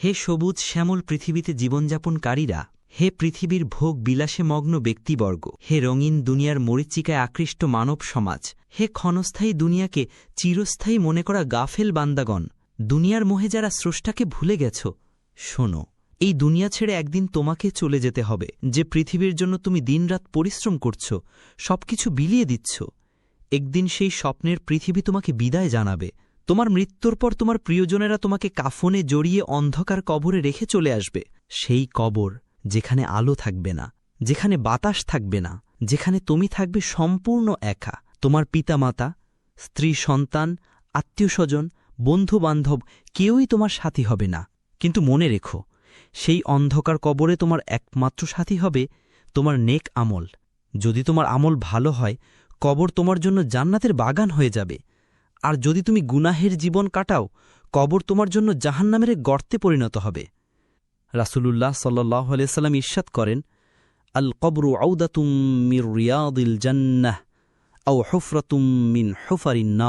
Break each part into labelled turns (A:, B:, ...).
A: হে সবুজ শ্যামল পৃথিবীতে জীবনযাপনকারীরা, হে পৃথিবীর ভোগ বিলাসে মগ্ন ব্যক্তিবর্গ, হে রঙিন দুনিয়ার মরিচিকায় আকৃষ্ট মানব সমাজ, হে ক্ষণস্থায়ী দুনিয়াকে চিরস্থায়ী মনে করা গাফেল বান্দাগণ, দুনিয়ার মোহে যারা স্রষ্টাকে ভুলে গেছ, শোনো, এই দুনিয়া ছেড়ে একদিন তোমাকে চলে যেতে হবে, যে পৃথিবীর জন্য তুমি দিনরাত পরিশ্রম করছ, সবকিছু বিলিয়ে দিচ্ছ। একদিন সেই স্বপ্নের পৃথিবী তোমাকে বিদায় জানাবে। তোমার মৃত্যুর পর তোমার প্রিয়জনেরা তোমাকে কাফনে জড়িয়ে অন্ধকার কবরে রেখে চলে আসবে। সেই কবর যেখানে আলো থাকবে না, যেখানে বাতাস থাকবে না, যেখানে তুমি থাকবে সম্পূর্ণ একা। তোমার পিতামাতা, স্ত্রী সন্তান, আত্মীয়স্বজন, বন্ধুবান্ধব কেউই তোমার সাথী হবে না। কিন্তু মনে রেখো, সেই অন্ধকার কবরে তোমার একমাত্র সাথী হবে তোমার নেক আমল। যদি তোমার আমল ভালো হয়, কবর তোমার জন্য জান্নাতের বাগান হয়ে যাবে। আর যদি তুমি গুনাহের জীবন কাটাও, কবর তোমার জন্য জাহান্নামের গর্তে পরিণত হবে। রাসূলুল্লাহ সাল্লাহ আলিয়াল্লাম করেন, আল কবরু আউদাতুম জান্নাহ আও হুফরাতুম মিন হুফারিন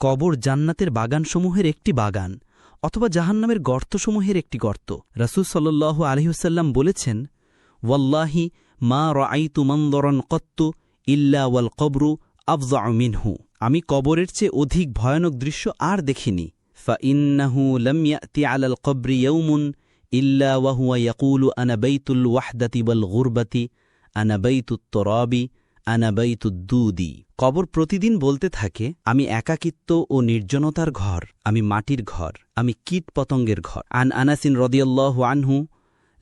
A: কবর জান্নাতের বাগানসমূহের একটি বাগান অথবা জাহান্নামের গর্তসমূহের একটি গর্ত। রাসূল সাল্লাল্লাহু আলহিউসাল্লাম বলেছেন, ওয়াল্লাহি মা রাআইতু মন্দরন কত্তু ইল্লা ওয়াল কবরু আফজা মিনহু। আমি কবরের চেয়ে অধিক ভয়ানক দৃশ্য আর দেখিনি। ইন্নাহু লম ইয়াতি আলাল কবরি ইয়ৌমুন ইল্লা ওয়াহুয়া ইয়াকুলু আনা বাইতুল ওয়াহদাতি ওয়াল গুরবাতি, আনা বাইতুত তরাবি, আনা বাইতুদ্দুদি কবর প্রতিদিন বলতে থাকে, আমি একাকিত্ব ও নির্জনতার ঘর, আমি মাটির ঘর, আমি কীট পতঙ্গের ঘর। আন আনাসিন রদিয়াল্লাহু আনহু,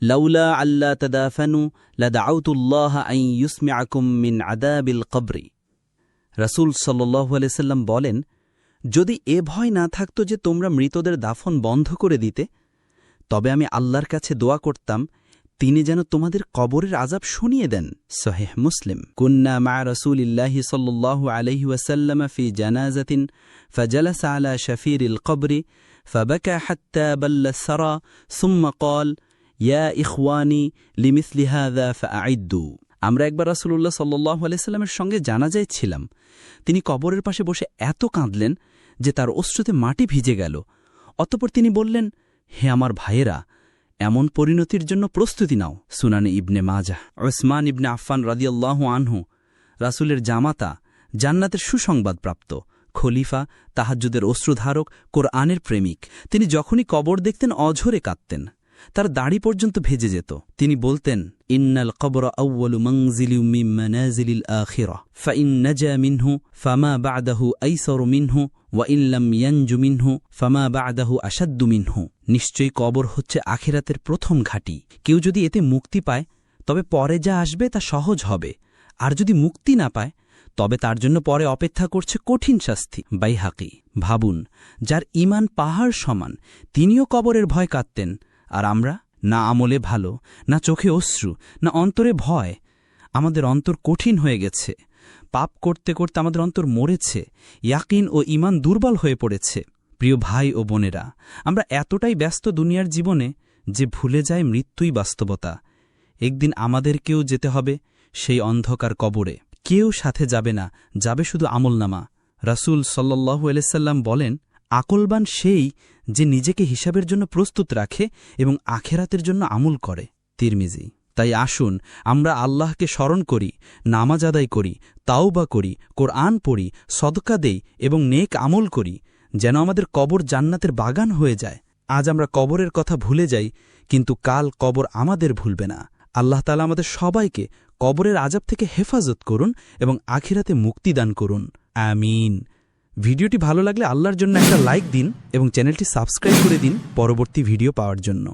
A: লাউলা আল্লা তদাফানু, লাদাউতুল্লাহ আই ইউসমিআকুম মিন আদাবিল কবরি। রাসূল সাল্লাল্লাহু আলাইহি সাল্লাম বলেন যদি এ ভয় না থাকত যে তোমরা মৃতদের দাফন বন্ধ করে দিতে তবে আমি আল্লাহর কাছে দোয়া করতাম তিনি যেন তোমাদের কবরের আজাব শুনিয়ে দেন সহেহ মুসলিম কুন্না মা রসুলিল্লাহি সাল্লাল্লাহু আলাইহি ওয়াসাল্লাম ফি জানাজাতিন فجلس على شفير القبر فبكى حتى بل الثرى ثم قال يا إخواني لمثل هذا فأعدوا আমরা একবার রাসূলুল্লাহ সাল্লাল্লাহু আলাইহি সাল্লামের সঙ্গে জানাজায় ছিলাম। তিনি কবরের পাশে বসে এত কাঁদলেন যে তার অশ্রুতে মাটি ভিজে গেল। অতপর তিনি বললেন, হে আমার ভাইয়েরা, এমন পরিণতির জন্য প্রস্তুতি নাও। সুনানে ইবনে মাজাহ ওসমান ইবনে আফফান রাদিয়াল্লাহ আনহু, রাসুলের জামাতা, জান্নাতের সুসংবাদপ্রাপ্ত খলিফা, তাহাজ্জুদের অশ্রুধারক, কোরআনের প্রেমিক। তিনি যখনই কবর দেখতেন, অঝরে কাঁদতেন। তার দাড়ি পর্যন্ত ভেজে যেত। তিনি বলতেন, ইন্নাল কবর আউ্বলু মংজিলু মিম মানাজিলিল আখিরা। ফাইন নাজা মিনহু, ফামা বাদাহু আইসর মিনহু, ওয়া ইল্লাম ইয়ানজু মিনহু, ফামা বাদাহু আসাদ্দু মিনহু। নিশ্চয়ই কবর হচ্ছে আখিরাতের প্রথম ঘাঁটি। কেউ যদি এতে মুক্তি পায়, তবে পরে যা আসবে তা সহজ হবে। আর যদি মুক্তি না পায়, তবে তার জন্য পরে অপেক্ষা করছে কঠিন শাস্তি। বাইহাকি, ভাবুন, যার ইমান পাহাড় সমান, তিনিও কবরের ভয় কাঁদতেন। আর আমরা না আমলে ভালো, না চোখে অশ্রু, না অন্তরে ভয়। আমাদের অন্তর কঠিন হয়ে গেছে। পাপ করতে করতে আমাদের অন্তর মরেছে। ইয়াকিন ও ইমান দুর্বল হয়ে পড়েছে। প্রিয় ভাই ও বোনেরা, আমরা এতটাই ব্যস্ত দুনিয়ার জীবনে যে ভুলে যায় মৃত্যুই বাস্তবতা। একদিন আমাদেরকেও যেতে হবে সেই অন্ধকার কবরে। কেউ সাথে যাবে না, যাবে শুধু আমলনামা। রাসূল সাল্লাল্লাহু আলাইসাল্লাম বলেন, আকলবান সেই যে নিজেকে হিসাবের জন্য প্রস্তুত রাখে এবং আখেরাতের জন্য আমল করে, তিরমিজি। তাই আসুন, আমরা আল্লাহকে স্মরণ করি, নামাজ আদায় করি, তাওবা করি, কোরআন পড়ি, সদকা দেই এবং নেক আমল করি, যেন আমাদের কবর জান্নাতের বাগান হয়ে যায়। আজ আমরা কবরের কথা ভুলে যাই, কিন্তু কাল কবর আমাদের ভুলবে না। আল্লাহ তালা আমাদের সবাইকে কবরের আজাব থেকে হেফাজত করুন এবং আখিরাতে মুক্তিদান করুন। আমিন। ভিডিওটি ভালো লাগলে আল্লাহর জন্য একটা লাইক দিন এবং চ্যানেলটি সাবস্ক্রাইব করে দিন পরবর্তী ভিডিও পাওয়ার জন্য।